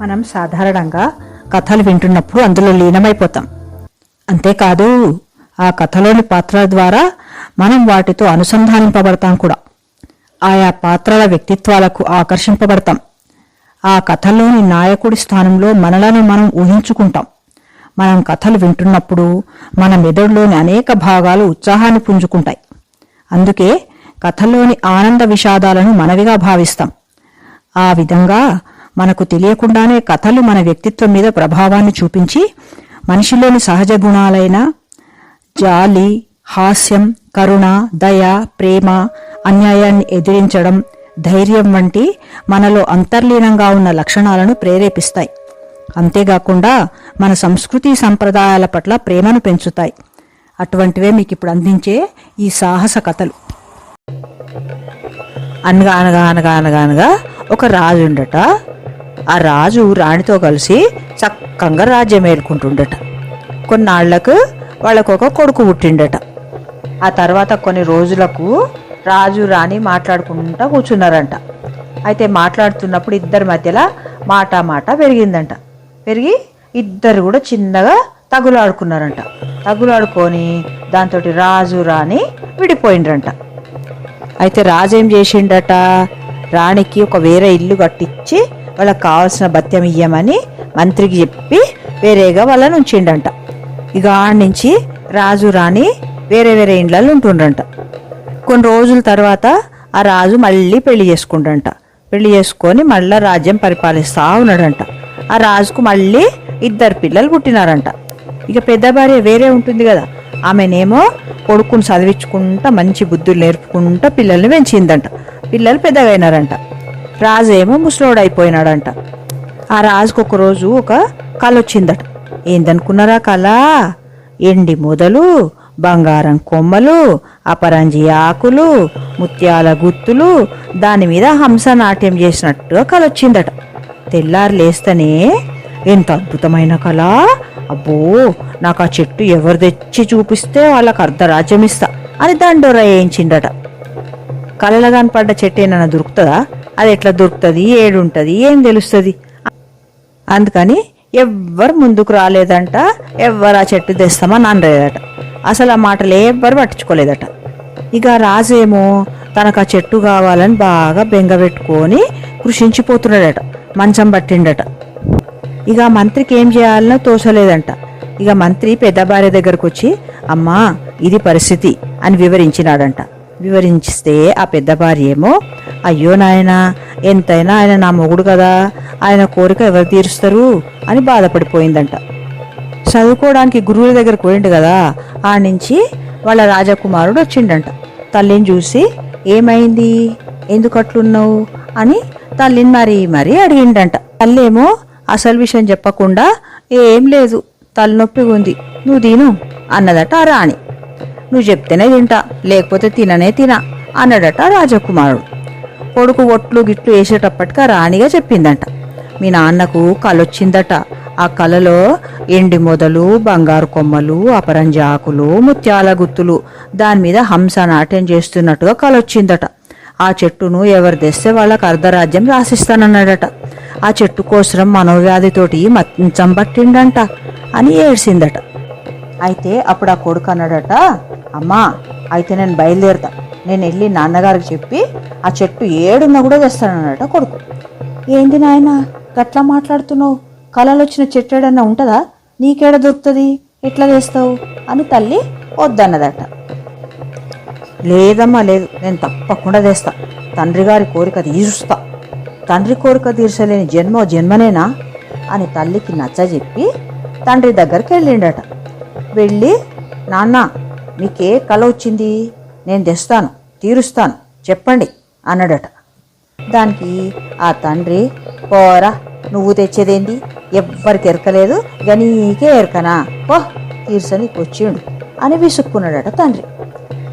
మనం సాధారణంగా కథలు వింటున్నప్పుడు అందులో లీనమైపోతాం. అంతేకాదు ఆ కథలోని పాత్రల ద్వారా మనం వాటితో అనుసంధానింపబడతాం కూడా. ఆయా పాత్రల వ్యక్తిత్వాలకు ఆకర్షింపబడతాం. ఆ కథలోని నాయకుడి స్థానంలో మనలను మనం ఊహించుకుంటాం. మనం కథలు వింటున్నప్పుడు మన మెదడులోని అనేక భాగాలు ఉత్సాహాన్ని పుంజుకుంటాయి. అందుకే కథల్లోని ఆనంద విషాదాలను మనవిగా భావిస్తాం. ఆ విధంగా మనకు తెలియకుండానే కథలు మన వ్యక్తిత్వం మీద ప్రభావాన్ని చూపించి మనిషిలోని సహజ గుణాలైన జాలి హాస్యం కరుణ దయ ప్రేమ అన్యాయాన్ని ఎదిరించడం ధైర్యం వంటి మనలో అంతర్లీనంగా ఉన్న లక్షణాలను ప్రేరేపిస్తాయి. అంతేకాకుండా మన సంస్కృతి సంప్రదాయాల పట్ల ప్రేమను పెంచుతాయి. అటువంటివే మీకు ఇప్పుడు అందించే ఈ సాహస కథలు. అనగా అనగా అనగా అనగా అనగా ఒక రాజు ఉండట. ఆ రాజు రాణితో కలిసి చక్కగా రాజ్యం ఏలుకుంటుండట కొన్నాళ్ళకు వాళ్ళకు ఒక కొడుకు పుట్టిండట. ఆ తర్వాత కొన్ని రోజులకు రాజు రాణి మాట్లాడుకుంటా కూర్చున్నారంట. అయితే మాట్లాడుతున్నప్పుడు ఇద్దరి మధ్యలో మాట మాట పెరిగిందంట. పెరిగి ఇద్దరు కూడా చిన్నగా తగులాడుకున్నారంట. తగులాడుకొని దాంతో రాజు రాణి విడిపోయిండ్రంట. అయితే రాజు ఏం చేసిండట? రాణికి ఒక వేరే ఇల్లు కట్టించి వాళ్ళకి కావాల్సిన భత్యం ఇయ్యమని మంత్రికి చెప్పి వేరేగా వాళ్ళని ఉంచిండంట. ఇక ఆడ నుంచి రాజు రాణి వేరే వేరే ఇండ్లలో ఉంటుండ్రంట. కొన్ని రోజుల తర్వాత ఆ రాజు మళ్ళీ పెళ్ళి చేసుకుండంట పెళ్ళి చేసుకొని మళ్ళీ రాజ్యం పరిపాలిస్తూ ఉన్నాడంట. ఆ రాజుకు మళ్ళీ ఇద్దరు పిల్లలు పుట్టినారంట. ఇక పెద్ద భార్య వేరే ఉంటుంది కదా. ఆమెనేమో కొడుకుని చదివించుకుంటా మంచి బుద్ధులు నేర్పుకుంటా పిల్లల్ని పెంచిందంట. పిల్లలు పెద్దగా అయినారంట రాజు ఏమో ముసలోడైపోయినాడంట. ఆ రాజుకు ఒక రోజు ఒక కళ వచ్చిందట ఏందనుకున్నారా కళ? ఎండి మొదలు బంగారం కొమ్మలు అపరంజి ఆకులు ముత్యాల గుత్తులు దాని మీద హంస నాట్యం చేసినట్టుగా కళ వచ్చిందట తెల్లారు లేస్తేనే ఎంత అద్భుతమైన కళ! అబ్బో నాకు ఆ చెట్టు ఎవరు తెచ్చి చూపిస్తే వాళ్ళకి అర్ధరాజ్యం ఇస్తా అని దండోర వేయించిండట కళలో కనపడ్డ చెట్టు ఏమైనా దొరుకుతుందా? అది ఎట్లా దొరుకుతుంది? ఏడుంటుంది? ఏం తెలుస్తుంది? అందుకని ఎవ్వరు ముందుకు రాలేదంట ఎవ్వరు ఆ చెట్టు తెస్తామని అనలేదట. అసలు ఆ మాటలు ఎవ్వరు పట్టించుకోలేదట. ఇక రాజేమో తనకు ఆ చెట్టు కావాలని బాగా బెంగ పెట్టుకొని కృషించిపోతున్నాడట మంచం పట్టిండట. ఇక మంత్రికి ఏం చేయాలనో తోసలేదంట ఇక మంత్రి పెద్ద భార్య దగ్గరకు వచ్చి అమ్మా ఇది పరిస్థితి అని వివరించినాడంట. వివరించిస్తే ఆ పెద్ద భార్య ఏమో అయ్యో నాయన ఎంతైనా ఆయన నా మొగుడు కదా ఆయన కోరిక ఎవరు తీరుస్తారు అని బాధపడిపోయిందంట. చదువుకోవడానికి గురువుల దగ్గరకు పోయిండు కదా ఆ నుంచి వాళ్ళ రాజకుమారుడు వచ్చిండంట. తల్లిని చూసి ఏమైంది? ఎందుకు అట్లున్నావు అని తల్లిని మరి మరీ అడిగిండంట. తల్లేమో అసలు విషయం చెప్పకుండా ఏం లేదు తలనొప్పిగా ఉంది నువ్వు తిను అన్నదట రాణి. నువ్వు చెప్తేనే తింటా లేకపోతే తిననే తినా అన్నాడట రాజకుమారుడు. కొడుకు ఒట్లు గిట్లు వేసేటప్పటికి ఆ రాణిగా చెప్పిందంట. మీ నాన్నకు కలొచ్చిందట. ఆ కలలో ఎండి మొదలు బంగారు కొమ్మలు అపరంజి ఆకులు ముత్యాల గుత్తులు దాని మీద హంస నాట్యం చేస్తున్నట్టుగా కలొచ్చిందట. ఆ చెట్టును ఎవరు తెస్తే వాళ్ళకు అర్ధరాజ్యం రాసిస్తానన్నాడట. ఆ చెట్టు కోసరం మనోవ్యాధితోటి మంచం పట్టిండంట అని ఏడ్చిందట అయితే అప్పుడు ఆ కొడుకు అన్నాడట అమ్మా అయితే నేను బయలుదేరుతా. నేను వెళ్ళి నాన్నగారికి చెప్పి ఆ చెట్టు ఏడున్నా కూడా తెస్తానన్నట కొడుకు. ఏంది నాయన గట్లా మాట్లాడుతున్నావు? కళలు వచ్చిన చెట్టు ఏడన్నా ఉంటుందా? నీకేడ దొరుకుతుంది? ఎట్లా చేస్తావు అని తల్లి వద్దన్నదట. లేదమ్మా లేదు. నేను తప్పకుండా చేస్తా తండ్రి గారి కోరిక తీరుస్తా తండ్రి కోరిక తీర్చలేని జన్మ జన్మనేనా అని తల్లికి నచ్చజెప్పి తండ్రి దగ్గరికి వెళ్ళిండట. వెళ్ళి నాన్న మీకే కల వచ్చింది. నేను తెస్తాను తీరుస్తాను చెప్పండి అన్నాడట. దానికి ఆ తండ్రి పోరా నువ్వు తెచ్చేదేంది? ఎవ్వరికి ఎరకలేదు గనీకే ఎరకనా? పో తీర్చని వచ్చిండు అని విసుక్కున్నాడట తండ్రి.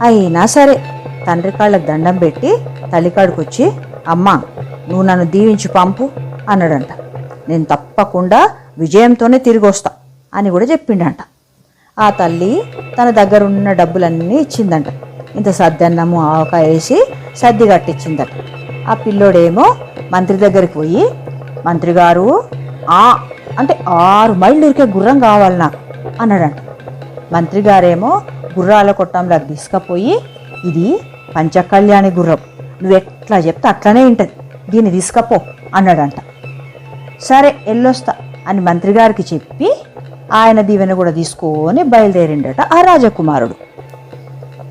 అయినా సరే తండ్రి కాళ్ళకు దండం పెట్టి తల్లికాడికి వచ్చి అమ్మా నువ్వు నన్ను దీవించి పంపు అన్నాడంట. నేను తప్పకుండా విజయంతోనే తిరిగి వస్తా అని కూడా చెప్పిండంట. ఆ తల్లి తన దగ్గర ఉన్న డబ్బులన్నీ ఇచ్చిందంట. ఇంత సద్దన్నము ఆవకాయ వేసి సర్ది కట్టించిందట ఆ పిల్లోడేమో మంత్రి దగ్గరికి పోయి మంత్రి గారు ఆ అంటే ఆరు మైళ్ళు ఉరికే గుర్రం కావాలి నాకు అన్నాడంట. మంత్రి గారేమో గుర్రాల కొట్టంలోకి తీసుకుపోయి ఇది పంచకళ్యాణి గుర్రం. నువ్వు ఎట్లా చెప్తే అట్లనే ఉంటుంది దీన్ని తీసుకపో అన్నాడంట. సరే ఎల్లొస్తా అని మంత్రిగారికి చెప్పి ఆయన దీవెన కూడా తీసుకొని బయలుదేరిండట ఆ రాజకుమారుడు.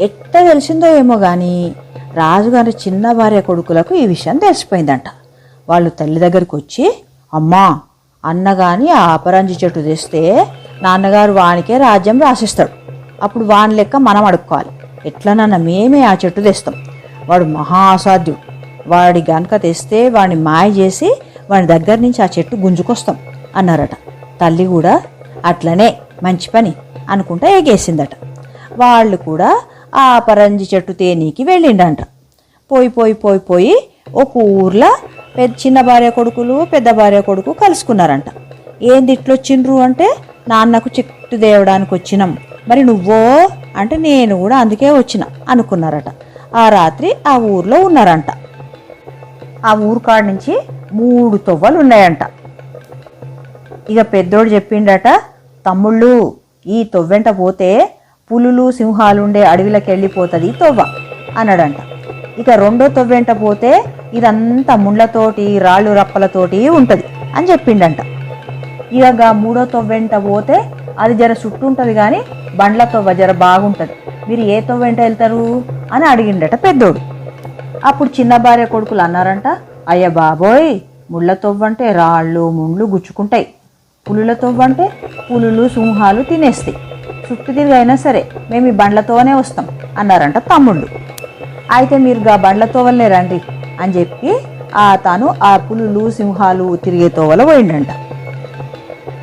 ఎట్ట తెలిసిందో ఏమో కానీ రాజుగారి చిన్న భార్య కొడుకులకు ఈ విషయం తెలిసిపోయిందంట. వాళ్ళు తల్లి దగ్గరికి వచ్చి అమ్మా అన్న కానీ ఆ అపరంజి చెట్టు తెస్తే నాన్నగారు వానికే రాజ్యం రాసిస్తాడు. అప్పుడు వాని లెక్క మనం అడుక్కోవాలి. ఎట్లనన్నా మేమే ఆ చెట్టు తెస్తాం. వాడు మహా అసాధ్యుడు. వాడి గనక తెస్తే వాడిని మాయ చేసి వాడి దగ్గర నుంచి ఆ చెట్టు గుంజుకొస్తాం అన్నారట. తల్లి కూడా అట్లనే మంచి పని అనుకుంటా ఎగేసిందట. వాళ్ళు కూడా ఆ పరంజి చెట్టు తేనీకి వెళ్ళిండంట. పోయి పోయి పోయి పోయి ఒక ఊర్లో పెద్ద చిన్న భార్య కొడుకులు పెద్ద భార్య కొడుకు కలుసుకున్నారంట. ఏంది ఇట్లొచ్చిండ్రు అంటే నాన్నకు చెట్టు దేవడానికి వచ్చినాం. మరి నువ్వో అంటే నేను కూడా అందుకే వచ్చిన అనుకున్నారట. ఆ రాత్రి ఆ ఊర్లో ఉన్నారంట. ఆ ఊరికాడ నుంచి మూడు తొవ్వలు ఉన్నాయంట. ఇక పెద్దోడు చెప్పిండట తమ్ముళ్ళు ఈ తొవ్వెంట పోతే పులులు సింహాలు ఉండే అడవిలోకి వెళ్ళిపోతుంది తొవ్వ అన్నాడంట. ఇక రెండో తొవ్వెంట పోతే ఇదంతా ముండ్లతోటి రాళ్ళు రప్పలతోటి ఉంటుంది అని చెప్పిండంట. ఇక మూడో తొవ్వెంట పోతే అది జర చుట్టూ ఉంటుంది కానీ బండ్ల తొవ్వ జర బాగుంటుంది. మీరు ఏ తొవ్వెంట వెళ్తారు అని అడిగిండట పెద్దోడు. అప్పుడు చిన్న భార్య కొడుకులు అన్నారంట అయ్య బాబోయ్ ముళ్ళ తొవ్వంటే రాళ్ళు ముండ్లు గుచ్చుకుంటాయి. పులుల తొవ్వంటే పులులు సింహాలు తినేస్తాయి. చుట్టూ తిరిగి అయినా సరే మేము ఈ బండ్లతోనే వస్తాం అన్నారంట తమ్ముళ్ళు. అయితే మీరు గా బండ్ల తోవలనే రండి అని చెప్పి ఆ తాను ఆ పులులు సింహాలు తిరిగే తోవల పోయిండంట.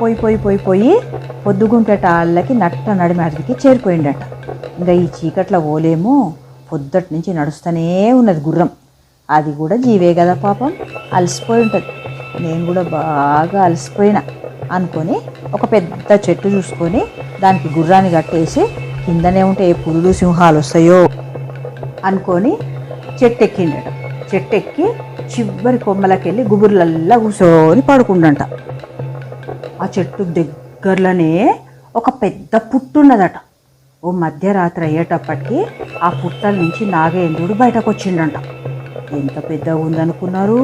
పోయి పోయి పోయి పోయి పొద్దుగుంటేట వాళ్ళకి నట్ట నడిమాటికి చేరిపోయిండట. ఇంకా ఈ చీకట్లో పోలేము పొద్దటి నుంచి నడుస్తూనే ఉన్నది గుర్రం. అది కూడా జీవే కదా పాపం. అలసిపోయి ఉంటుంది. నేను కూడా బాగా అలసిపోయినా అనుకొని ఒక పెద్ద చెట్టు చూసుకొని దానికి గుర్రాన్ని కట్టేసి కిందనే ఉంటే ఏ పులులు సింహాలు వస్తాయో అనుకొని చెట్టు ఎక్కిండట చెట్టు ఎక్కి చివరి కొమ్మలకెళ్ళి గుబుర్లల్లా కూర్చొని పడుకుండంట. ఆ చెట్టు దగ్గరలోనే ఒక పెద్ద పుట్టు ఉన్నదట. ఓ మధ్యరాత్రి అయ్యేటప్పటికి ఆ పుట్టల నుంచి నాగేంద్రుడు బయటకు వచ్చిండంట ఎంత పెద్దగా ఉందనుకున్నారు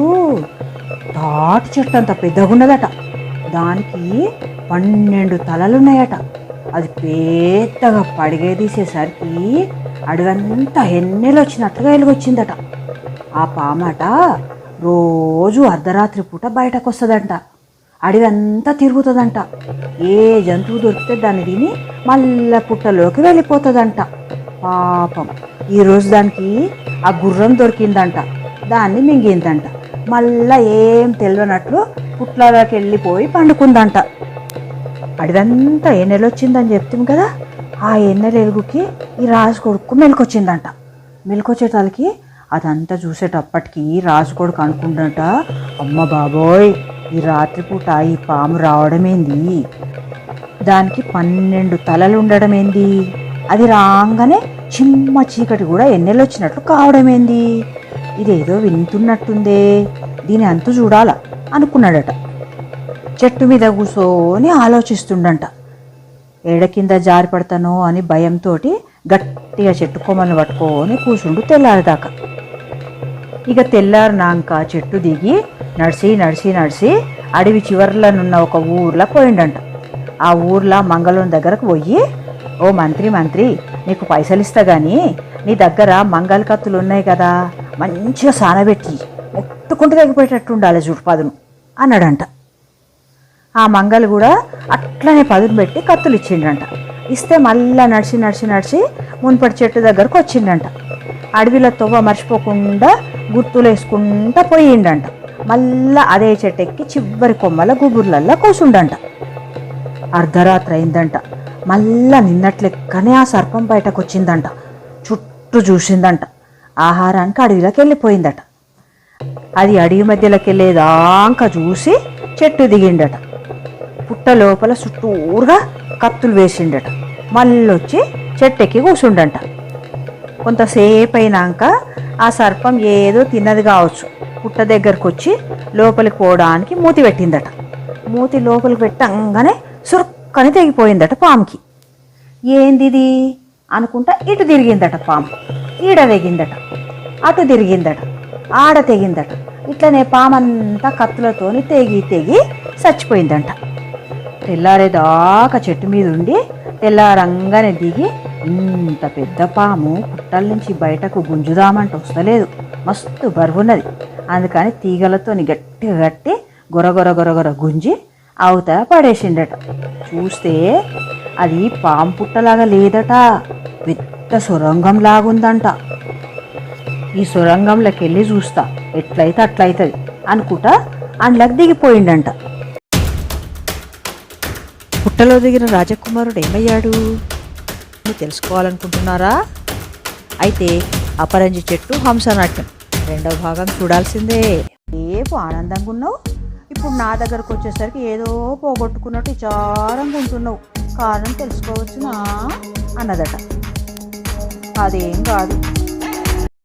తాటి చెట్టు అంత పెద్దగా ఉన్నదట దానికి పన్నెండు తలలున్నాయట. అది పెద్దగా పడిగే తీసేసరికి అడవంతా ఎన్నెలు వచ్చినట్లుగా వెలుగొచ్చిందట ఆ పామట రోజు అర్ధరాత్రి పూట బయటకు వస్తుందంట అడవంతా తిరుగుతుందంట. ఏ జంతువు దొరికితే దాన్ని తిని మళ్ళా పుట్టలోకి వెళ్ళిపోతుందంట. పాపం. ఈరోజు దానికి ఆ గుర్రం దొరికిందంట. దాన్ని మింగిందంట. మళ్ళా ఏం తెలియనట్లు పుట్లలోకి వెళ్ళిపోయి పండుకుందంట. అడవంతా ఏ నెల వచ్చిందని చెప్తాం కదా ఆ ఎన్నెల ఎలుగుకి ఈ రాజు కొడుకు మెలకొచ్చిందంట. మెలకొచ్చేటాలకి అదంతా చూసేటప్పటికి రాజు కొడుకు అనుకుంటుంట అమ్మ బాబోయ్ ఈ రాత్రిపూట ఈ పాము రావడమేంది? దానికి పన్నెండు తలలు ఉండడమేంది? అది రాగానే చిమ్మ చీకటి కూడా ఎన్నెలొచ్చినట్లు కావడమేంది? ఇదేదో వింటున్నట్టుందే. దీని అంతు చూడాల? అనుకున్నాడట. చెట్టు మీద కూసోని ఆలోచిస్తుండంట. ఏడ కింద జారి పడతానో అని భయంతో గట్టిగా చెట్టు కొమ్మల్ని పట్టుకొని కూర్చుండు తెల్లారిదాకా. ఇక తెల్లారినాక చెట్టు దిగి నడిచి నడిచి నడిచి అడవి చివర్లనున్న ఒక ఊర్లో పోయిండంట. ఆ ఊర్లో మంగళం దగ్గరకు పోయి ఓ మంత్రి మంత్రి నీకు పైసలు ఇస్తా కానీ నీ దగ్గర మంగళ కత్తులు ఉన్నాయి కదా మంచిగా సానబెట్టి ముట్టుకుంటూ తగ్గిపోయేటట్టు ఉండాలి చూడు పదును అన్నాడంట. ఆ మంగలు కూడా అట్లనే పదును పెట్టి కత్తులు ఇచ్చిండంట. ఇస్తే మళ్ళీ నడిచి నడిచి నడిచి మున్పటి చెట్టు దగ్గరకు వచ్చిండంట. అడవిలో తొవ్వ మర్చిపోకుండా గుర్తులు వేసుకుంటా పోయిండంట. మళ్ళా అదే చెట్టు ఎక్కి చివరి కొమ్మల గుబుర్లల్లా కూసుండంట. అర్ధరాత్రి అయిందంట. మళ్ళా నిన్నట్లెక్కనే ఆ సర్పం బయటకు వచ్చిందంట చుట్టూ చూసిందంట. ఆహారానికి అడవిలోకి వెళ్ళిపోయిందట. అది అడవి మధ్యలోకి వెళ్ళేదాకా చూసి చెట్టు దిగిండట. పుట్ట లోపల చుట్టూరుగా కత్తులు వేసిండట. మళ్ళొచ్చి చెట్టెక్కి కూర్చుండంట కొంతసేపు అయినాక ఆ సర్పం ఏదో తిన్నది కావచ్చు. పుట్ట దగ్గరకు వచ్చి లోపలికి పోవడానికి మూతి పెట్టిందట. మూతి లోపలికి పెట్టంగానే సురుక్కని తెగిపోయిందట పాముకి. ఏందిది? అనుకుంటా ఇటు తిరిగిందట పాము. ఈడ తెగిందట. అటు తిరిగిందట. ఆడ తెగిందట. ఇట్లనే పామంతా కత్తులతోని తెగి తెగి చచ్చిపోయిందంట. తెల్లారేదాకా చెట్టు మీద ఉండి తెల్లారంగానే దిగి ఇంత పెద్ద పాము పుట్టల నుంచి బయటకు గుంజుదామంటే వస్తలేదు. మస్తు బరువున్నది. అందుకని తీగలతోని గట్టిగా కట్టి గొరగొర గొరగొర గుంజి అవుత పడేసిండట. చూస్తే అది పాము పుట్టలాగా లేదట. పెద్ద సొరంగం లాగుందంట. ఈ సొరంగంలోకి వెళ్ళి చూస్తా. ఎట్లయితే అట్లయితుంది అనుకుంటా అందులోకి దిగిపోయిండంట. పుట్టలో దిగిన రాజకుమారుడు ఏమయ్యాడు? తెలుసుకోవాలనుకుంటున్నారా? అయితే అపరంజి చెట్టు హంసనాట్యం రెండవ భాగం చూడాల్సిందే. రేపు ఆనందంగా ఉన్నావు? ఇప్పుడు నా దగ్గరకు వచ్చేసరికి ఏదో పోగొట్టుకున్నట్టు విచారంగా ఉంటున్నావు. కారణం తెలుసుకోవచ్చునా? అన్నదట. అదేం కాదు.